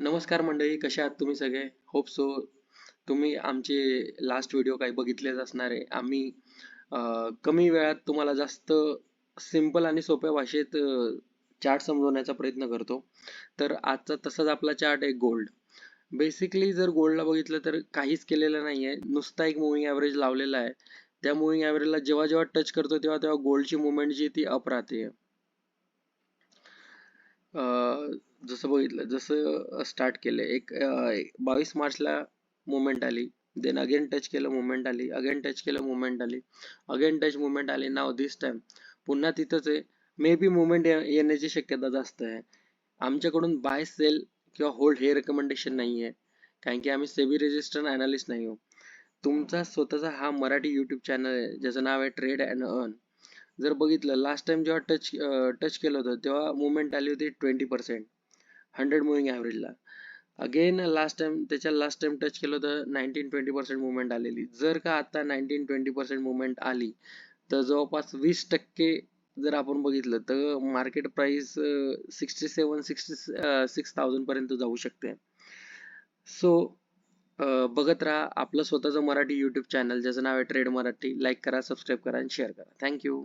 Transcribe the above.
नमस्कार मंडळी कशा आहात तुम्ही सगळे? होप सो तुम्ही आमचे लास्ट व्हिडिओ काही बघितलेच असणार आहे. आम्ही कमी वेळात तुम्हाला जास्त सिंपल आणि सोप्या भाषेत चार्ट समजवण्याचा प्रयत्न करतो. तर आजचा तसाच आपला चार्ट आहे गोल्ड बेसिकली जर गोल्डला बघितलं तर काहीच केलेलं नाहीये. नुसता एक मुव्हिंग ॲव्हरेज लावलेला आहे. त्या मुव्हिंग ॲव्हरेजला जेव्हा जेव्हा टच करतो तेव्हा तेव्हा गोल्डची मुवमेंट जी आहे ती अप राहते जसं बघितलं जसं स्टार्ट केलं एक बावीस मार्चला मुवमेंट आली. देन अगेन टच केलं मुवमेंट आली. अगेन टच केलं मुवमेंट आली. अगेन टच मुवमेंट आली. नाव दिस टाइम पुन्हा तिथंच आहे. मे बी मुवमेंट येण्याची शक्यता जास्त आहे. आमच्याकडून बाय सेल किंवा होल्ड हे रेकमेंडेशन नाही आहे कारण की आम्ही सेबी रेजिस्टर्ड अनालिस्ट नाही हो तुमचा स्वतःचा हा मराठी युट्यूब चॅनल आहे. ज्याचं नाव आहे ट्रेड अँड अर्न जर बघितलं लास्ट टाइम जेव्हा टच टच केलं होतं तेव्हा मुवमेंट आली होती ट्वेंटी पर्सेंट हंड्रेड मुव्हिंग ॲव्हरेजला अगेन लास्ट टाइम त्याच्या लास्ट टाइम टच केलं होतं नाईन्टीन ट्वेंटी पर्सेंट मुवमेंट आलेली. जर का आता नाईन्टीन ट्वेंटी पर्सेंट मुवमेंट आली तर जवळपास वीस टक्के जर आपण बघितलं तर market price sixty seven sixty six thousand पर्यंत जाऊ शकते. सो बघत राहा आपलं स्वतःचं मराठी यूट्यूब चॅनल ज्याचं नाव आहे ट्रेड मराठी लाईक करा सबस्क्राईब करा आणि शेअर करा. थँक्यू